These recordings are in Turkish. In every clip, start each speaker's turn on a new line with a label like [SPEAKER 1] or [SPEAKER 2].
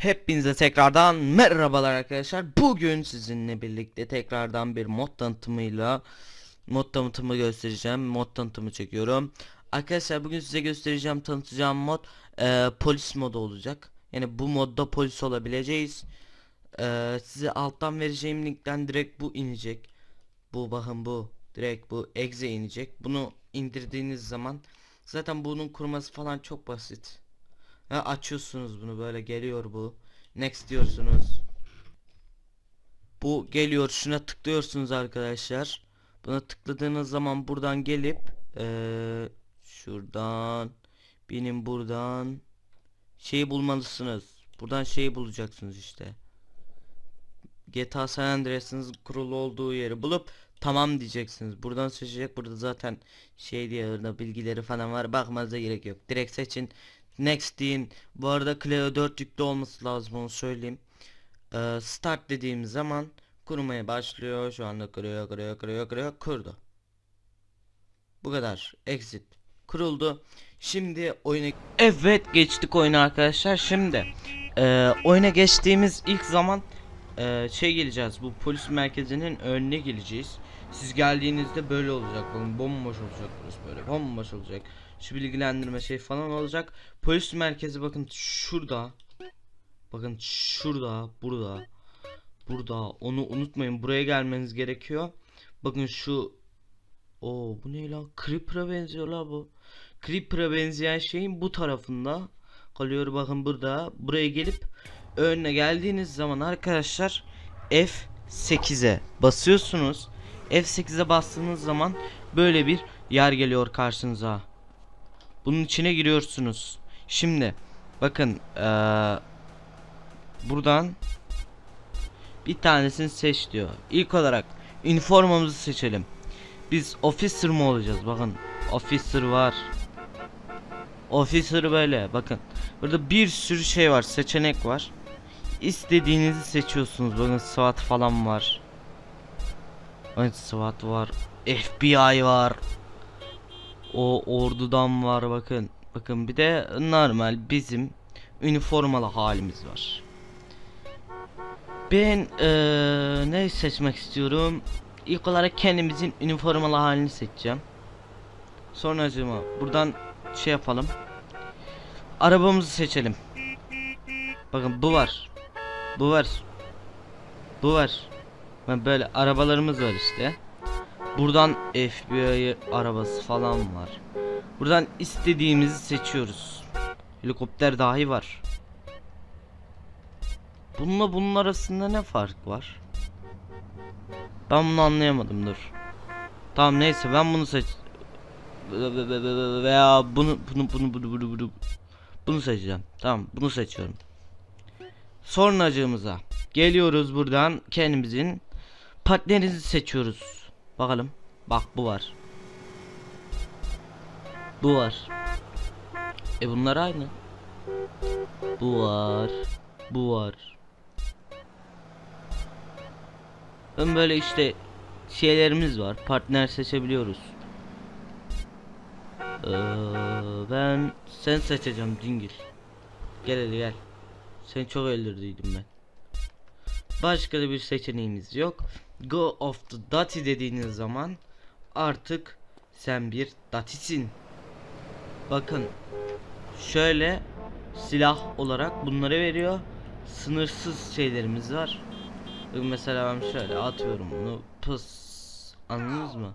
[SPEAKER 1] Hepinize tekrardan merhabalar arkadaşlar. Bugün sizinle birlikte tekrardan bir mod tanıtımıyla mod tanıtımı göstereceğim. Mod tanıtımı çekiyorum. Arkadaşlar bugün size göstereceğim tanıtacağım mod eee, polis modu olacak. Yani bu modda polis olabileceğiz. Eee, size alttan vereceğim linkten direkt bu inecek. Bu bakın bu direkt bu exe inecek. Bunu indirdiğiniz zaman zaten bunun kurması falan çok basit. Ha, açıyorsunuz bunu böyle geliyor bu. Next diyorsunuz. Bu geliyor şuna tıklıyorsunuz arkadaşlar. Buna tıkladığınız zaman buradan gelip eee, şuradan benim buradan şeyi bulmalısınız. Buradan şeyi bulacaksınız işte. GTA San Andreas'ın kurulu olduğu yeri bulup tamam diyeceksiniz. Buradan seçecek. Burada zaten şey diye orada bilgileri falan var. Bakmanıza gerek yok. Direkt seçin. Next deyin. Bu arada Cleo 4 yüklü olması lazım onu söyleyeyim. Ee, start dediğim zaman kurmaya başlıyor. Şu anda kuruyor, kuruyor, kuruyor, kuruyor, kurdu. Bu kadar. Exit. Kuruldu. Şimdi oyuna... Evet geçtik oyuna arkadaşlar. Şimdi e, oyuna geçtiğimiz ilk zaman e, şey geleceğiz. Bu polis merkezinin önüne geleceğiz. Siz geldiğinizde böyle olacak. Bakın bomboş olacak burası böyle. Bomboş olacak. Şu bilgilendirme şey falan olacak. Polis merkezi bakın şurada. Bakın şurada, burada. Burada. Onu unutmayın. Buraya gelmeniz gerekiyor. Bakın şu o bu ne lan? Creeper'a benziyor la bu. Creeper'a benzeyen şeyin bu tarafında kalıyor bakın burada. Buraya gelip önüne geldiğiniz zaman arkadaşlar F8'e basıyorsunuz. F8'e bastığınız zaman böyle bir yer geliyor karşınıza. Bunun içine giriyorsunuz. Şimdi bakın eee, buradan bir tanesini seç diyor. İlk olarak üniformamızı seçelim. Biz officer mı olacağız? Bakın officer var. Officer böyle bakın. Burada bir sürü şey var, seçenek var. İstediğinizi seçiyorsunuz. Bakın SWAT falan var. Evet SWAT var. FBI var. O ordudan var bakın. Bakın bir de normal bizim üniformalı halimiz var. Ben eee ne seçmek istiyorum? İlk olarak kendimizin üniformalı halini seçeceğim. Sonra acaba buradan şey yapalım. Arabamızı seçelim. Bakın bu var. Bu var. Bu var. Böyle arabalarımız var işte. Buradan FBI arabası falan var. Buradan istediğimizi seçiyoruz. Helikopter dahi var. Bununla bunun arasında ne fark var? Ben bunu anlayamadım dur. Tamam neyse ben bunu seç veya bunu bunu bunu bunu bunu bunu bunu seçeceğim. Tamam bunu seçiyorum. Sonracığımıza geliyoruz buradan kendimizin partnerinizi seçiyoruz. Bakalım. Bak bu var. Bu var. E bunlar aynı. Bu var. Bu var. Ben böyle işte şeylerimiz var. Partner seçebiliyoruz. Ee, ben sen seçeceğim dingil. Gel hadi gel. Seni çok öldürdüydüm ben. Başka da bir seçeneğimiz yok. Go of the Dati dediğiniz zaman artık sen bir Datisin. Bakın şöyle silah olarak bunları veriyor. Sınırsız şeylerimiz var. Mesela ben şöyle atıyorum bunu. Pıs. Anladınız mı?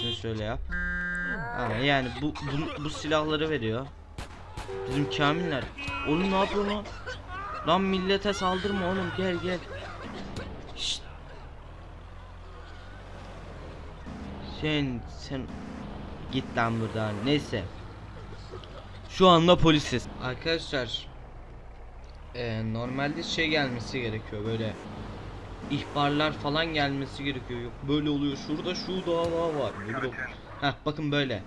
[SPEAKER 1] Şunu şöyle yap. Ha, yani bu, bu bu silahları veriyor. Bizim kamiller. Oğlum ne yapıyor lan? Lan millete saldırma oğlum gel gel. Şşt. Sen sen git lan buradan. Neyse. Şu anda polisiz. Arkadaşlar e, normalde şey gelmesi gerekiyor böyle ihbarlar falan gelmesi gerekiyor. Yok böyle oluyor. Şurada şu dava var. Burada. Heh bakın böyle.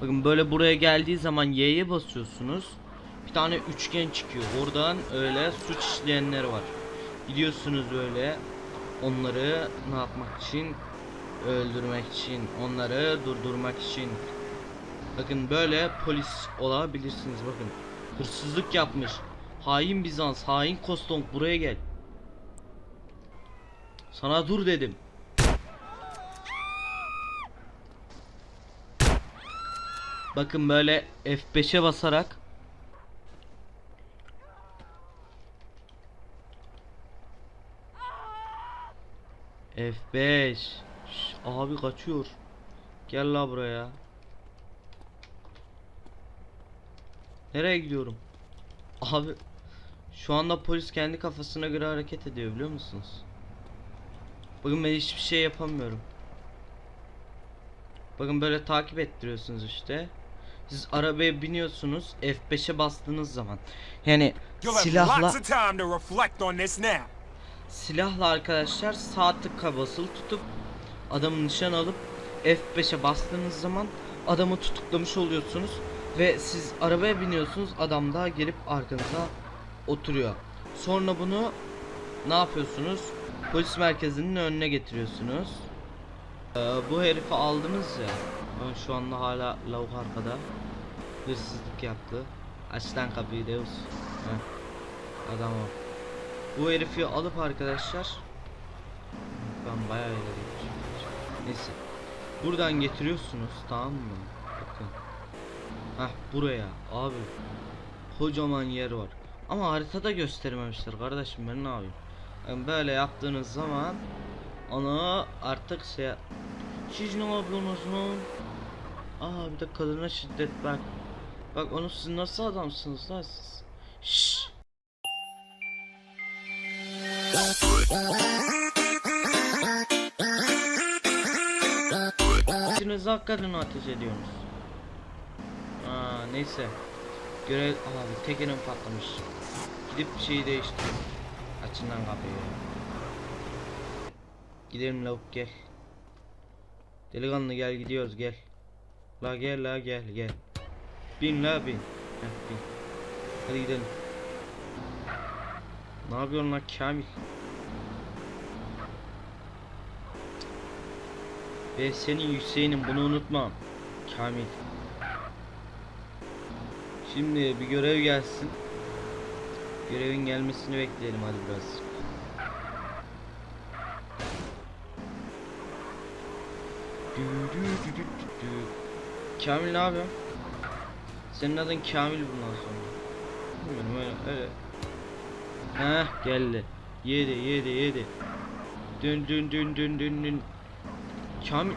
[SPEAKER 1] Bakın böyle buraya geldiği zaman Y'ye basıyorsunuz. Bir tane üçgen çıkıyor. Oradan öyle suç işleyenler var. Gidiyorsunuz böyle onları ne yapmak için? Öldürmek için, onları durdurmak için. Bakın böyle polis olabilirsiniz bakın. Hırsızlık yapmış. Hain Bizans, hain Kostonk buraya gel. Sana dur dedim. Bakın böyle F5'e basarak F5 Şş, Abi kaçıyor. Gel la buraya. Nereye gidiyorum? Abi Şu anda polis kendi kafasına göre hareket ediyor biliyor musunuz? Bakın ben hiçbir şey yapamıyorum. Bakın böyle takip ettiriyorsunuz işte. Siz arabaya biniyorsunuz F5'e bastığınız zaman. Yani silahla Silahla arkadaşlar sağ basılı tutup adamı nişan alıp F5'e bastığınız zaman adamı tutuklamış oluyorsunuz ve siz arabaya biniyorsunuz adam da gelip arkanıza oturuyor. Sonra bunu ne yapıyorsunuz? Polis merkezinin önüne getiriyorsunuz. Ee, bu herifi aldınız ya. Ben şu anda hala lavuk arkada. Hırsızlık yaptı. Aç lan kapıyı Deus. Heh. Adam o. Bu herifi alıp arkadaşlar ben bayağı ileri gitmişim. Neyse. Buradan getiriyorsunuz tamam mı? Bakın. Hah buraya abi. Kocaman yer var. Ama haritada göstermemişler kardeşim ben ne yapayım? Yani böyle yaptığınız zaman onu artık şey siz ne yapıyorsunuz? Aa bir de kadına şiddet bak. Bak onu siz nasıl adamsınız lan siz? Şşş. İkiniz hakikaten ateş ediyorsunuz. Aa neyse. Görev abi tekerim patlamış. Gidip bir şeyi değiştir. Açın lan kapıyı. Gidelim lavuk gel. Delikanlı gel gidiyoruz gel. La gel la gel gel. Bin la bin. Heh, bin. Hadi gidelim. Ne yapıyorsun lan Kamil? Ve senin Hüseyin'in bunu unutma. Kamil. Şimdi bir görev gelsin. Görevin gelmesini bekleyelim hadi biraz. Kamil ne yapıyorsun? Senin adın Kamil bundan sonra. Bilmiyorum öyle öyle. Heh geldi. Yedi yedi yedi. Dün dün dün dün dün dün. Kamil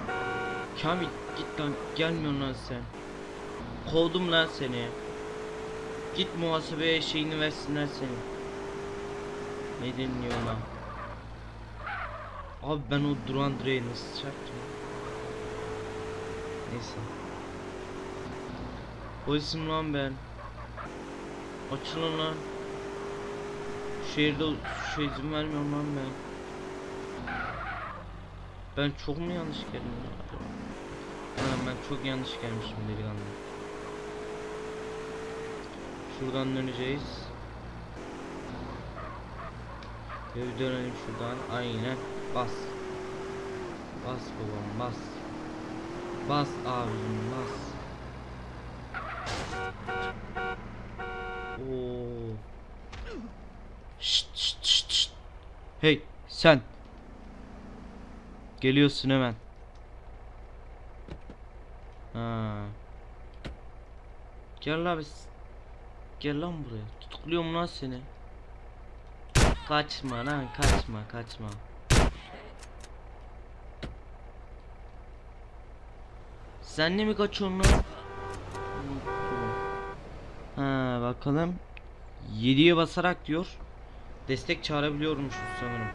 [SPEAKER 1] Kamil git lan gelmiyorsun lan sen. Kovdum lan seni. Git muhasebeye şeyini versinler seni. Ne deniliyor lan? Abi ben o duran direği nasıl çarptım? Neyse. Polisim lan ben. Açılın lan. Şehirde şey izin vermiyorum lan ben. Ben çok mu yanlış geldim? Ha, ben çok yanlış gelmişim delikanlı. Şuradan döneceğiz. Bir dönelim şuradan. Aynen. Bas. Bas babam bas. Bas abim bas. Oo. Şşt şşt şşt şşt. Hey sen. Geliyorsun hemen. Ha. Gel lan biz. Gel lan buraya. Tutukluyorum lan seni. Kaçma lan kaçma kaçma. Sen ne mi kaçıyorsun lan? Ha bakalım. 7'ye basarak diyor. Destek çağırabiliyormuşuz sanırım.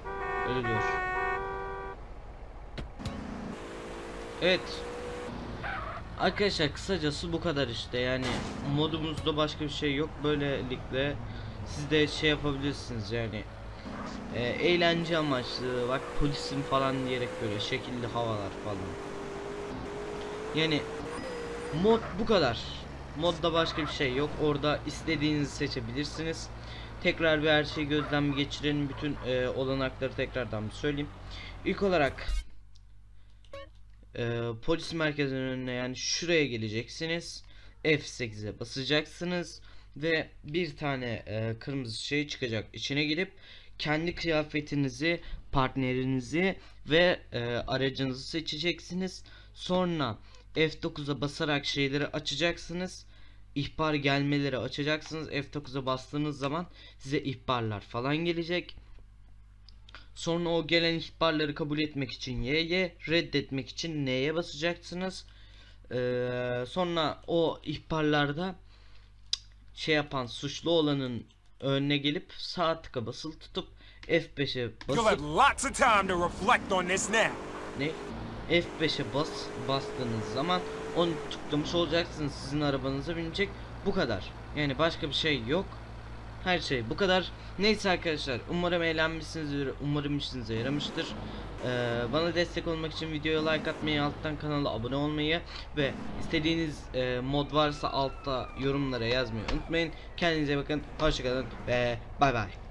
[SPEAKER 1] Öyle diyor. Evet. Arkadaşlar kısacası bu kadar işte. Yani modumuzda başka bir şey yok. Böylelikle siz de şey yapabilirsiniz yani. E, eğlence amaçlı bak polisim falan diyerek böyle şekilli havalar falan. Yani mod bu kadar. Modda başka bir şey yok. Orada istediğinizi seçebilirsiniz tekrar bir her şeyi gözden bir geçirelim bütün e, olanakları tekrardan bir söyleyeyim ilk olarak e, polis merkezinin önüne yani şuraya geleceksiniz. F8'e basacaksınız. ve bir tane e, kırmızı şey çıkacak. İçine girip kendi kıyafetinizi, partnerinizi ve e, aracınızı seçeceksiniz. Sonra F9'a basarak şeyleri açacaksınız. İhbar gelmeleri açacaksınız. F9'a bastığınız zaman size ihbarlar falan gelecek. Sonra o gelen ihbarları kabul etmek için Y'ye, reddetmek için N'ye basacaksınız. Ee, sonra o ihbarlarda şey yapan suçlu olanın önüne gelip sağ tıka basılı tutup F5'e
[SPEAKER 2] You'll have
[SPEAKER 1] basıp ne F5'e bas bastığınız zaman onu tıklamış olacaksınız sizin arabanıza binecek. Bu kadar. Yani başka bir şey yok. Her şey bu kadar. Neyse arkadaşlar umarım eğlenmişsinizdir umarım işinize yaramıştır. Ee, bana destek olmak için videoya like atmayı alttan kanala abone olmayı ve istediğiniz e, mod varsa altta yorumlara yazmayı unutmayın. Kendinize bakın hoşçakalın ve bay bay